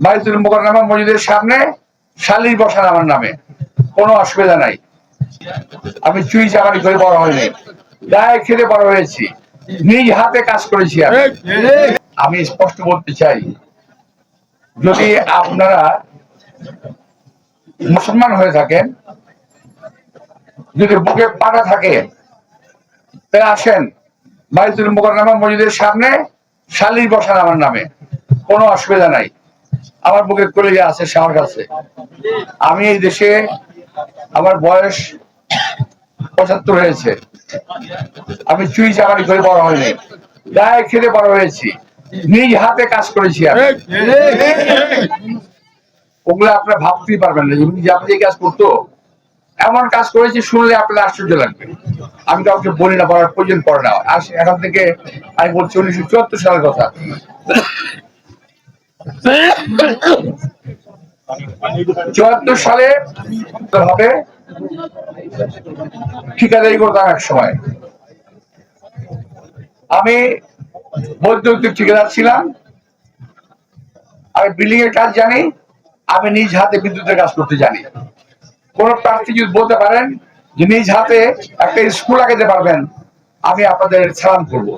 বাইতুল মোকাররমা মসজিদের সামনে শালির বসান আমার নামে। কোনো অসুবিধা নাই। আমি চুই চাকারি করে বড় হয়নি গায়ে খেতে বড় হয়েছি। নিজ হাতে কাজ করেছি আমি। আমি স্পষ্ট বলতে চাই যদি আপনারা মুসলমান হয়ে থাকেন যদি বুকে পাটা থাকে তাহলে আসেন বাইতুল মোকাররমা মসজিদের সামনে শালির বসান আমার নামে। কোনো অসুবিধা নাই। আমার বুকে কলেজে আছে আমার কাছে। আমি এই দেশে আমার বয়স পঁচাত্তর হয়েছে। আমি চুই চাকারি করে বড় হয়নি গায়ে খেতে বড় হয়েছি। নিজ হাতে কাজ করেছি ওগুলো আপনারা ভাবতেই পারবেন না যে আপনি এই কাজ করতো। এমন কাজ করেছি, শুনলে আপনাদের আশ্চর্য লাগবে। আমি কাউকে বলি না, বলার প্রয়োজন পড়ে না। আর এখন থেকে আমি বলছি উনিশশো চুয়াত্তর সালের কথা। চুয়াত্তর সালে হবে ঠিকাদারি করতাম এক সময়। আমি বৈদ্যুতিক ঠিকাদার ছিলাম। আমি বিল্ডিং এর কাজ জানি, আমি নিজ হাতে বিদ্যুতের কাজ করতে জানি। কোন প্রার্থী যদি বলতে পারেন যে নিজ হাতে একটা স্কুল আগাতে পারবেন, আমি আপনাদের সালাম করব।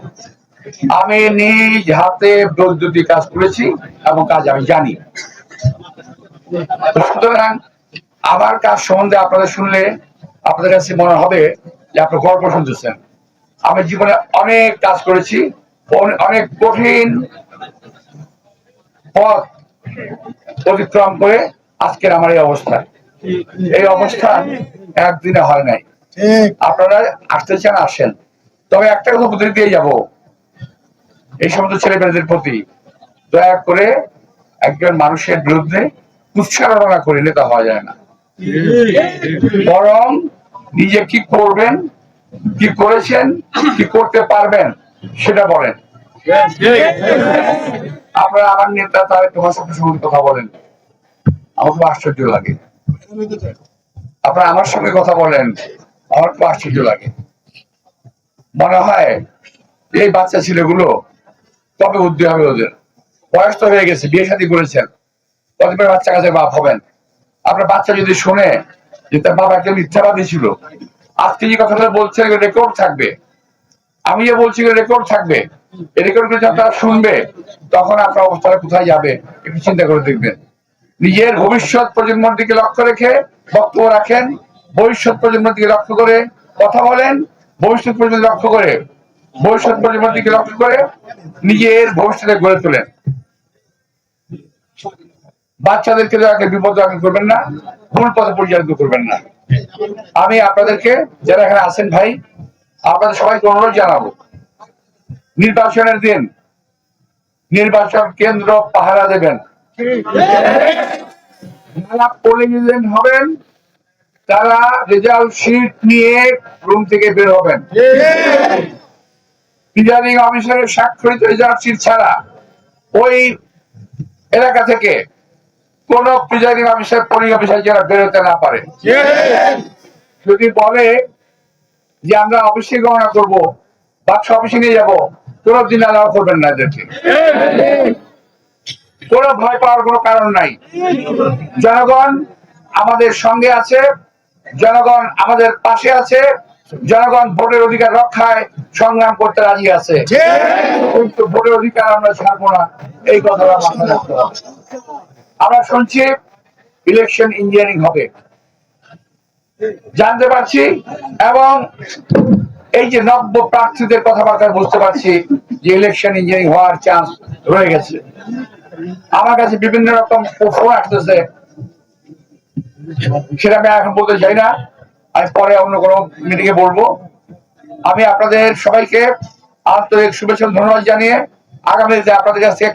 আমি নিজ হাতে বৈদ্যুতিক কাজ করেছি এবং কাজ আমি জানি। সুতরাং আমার কাজ সম্বন্ধে আপনাদের শুনলে আপনাদের কাছে মনে হবে যে আপনি গল্প শুনতেছেন। আমি জীবনে অনেক কাজ করেছি অনেক কঠিন পথ অতিক্রম করে আজকের আমার এই অবস্থা। এই অবস্থান একদিনে হয় নাই। আপনারা আসতে চান, আসেন। তবে একটা কথা বলে দিয়ে যাব। এই সমস্ত ছেলেমেয়েদের প্রতি দয়া করে একজন মানুষের বিরুদ্ধে উচ্চারণা করে তা হওয়া যায় না। বরং নিজে কি করবেন, কি করেছেন, কি করতে পারবেন, সেটা বলেন। আপনারা আমার নেতা, তার তোমার সাথে সঙ্গে কথা বলেন। আমার খুব আশ্চর্য লাগে। আপনারা আমার সঙ্গে কথা বলেন, আমার খুব আশ্চর্য লাগে। মনে হয় এই বাচ্চা ছেলেগুলো কবে বুদ্ধি হবে ওদের? বয়স তো হয়ে গেছে, বিয়ে শাদী করেছেন। কতবার বাচ্চা কাছে বাপ হবেন। আপনার বাচ্চা যদি শুনে যে তার বাবা একটা মিথ্যাবাদী ছিল, আজকে যে কথাটা বলছেন রেকর্ড থাকবে। আমি যে বলছি রেকর্ড থাকবে। এই রেকর্ড যখন তারা শুনবে, তখন আপনার অবস্থাটা কোথায় যাবে, একটু চিন্তা করে দেখবেন। নিজের ভবিষ্যৎ প্রজন্মের দিকে লক্ষ্য রেখে বক্তব্য রাখেন, ভবিষ্যৎ প্রজন্মের দিকে লক্ষ্য করে কথা বলেন, ভবিষ্যৎ প্রজন্ম লক্ষ্য করে, ভবিষ্যৎ প্রজন্মের দিকে লক্ষ্য করে নিজের ভবিষ্যতে গড়ে তোলেন। বাচ্চাদেরকে আগে বিপদ আগে করবেন না, ভুল পথে পরিচালিত করবেন না। আমি আপনাদেরকে, যারা এখানে আছেন ভাই, আপনাদের সবাইকে অনুরোধ জানাব। নির্বাচনের দিন নির্বাচন কেন্দ্র পাহারা দেবেন। হবেন, তারা রেজাল্ট শিট নিয়ে রুম থেকে বের হবেন। প্রিজাইডিং অফিসারের স্বাক্ষরিত রেজাল্ট শিট ছাড়া ওই এলাকা থেকে কোন প্রিজাইডিং অফিসার পোলিং অফিসার যারা বেরোতে না পারে। যদি বলে যে আমরা অফিসে গণনা করব বাক্স অফিসে নিয়ে যাব কোন দিন অ্যালাউ করবেন না এদেরকে। কোনো ভয় পাওয়ার কোনো কারণ নাই। জনগণ আমাদের সঙ্গে আছে জনগণ আমাদের পাশে আছে জনগণ ভোটের অধিকার রক্ষায় সংগ্রাম করতে রাজি আছে। কিন্তু ভোটের অধিকার আমরা ছাড়বো না এই কথাটা মাথায় রাখতে হবে। আমরা শুনছি ইলেকশন ইঞ্জিনিয়ারিং হবে। জানতে পারছি? এবং এই যে নব্য প্রার্থীদের কথাবার্তা বুঝতে পারছি যে ইলেকশন ইঞ্জিনিয়ারিং হওয়ার চান্স রয়ে গেছে। আমার কাছে বিভিন্ন রকম ফোন আসতেছে। সেটা আমি এখন বলতে চাই না। আমি পরে অন্য কোনো মিটিং এ বলব। আমি আপনাদের সবাইকে আন্তরিক শুভেচ্ছা ধন্যবাদ জানিয়ে আগামী আপনাদের কাছ থেকে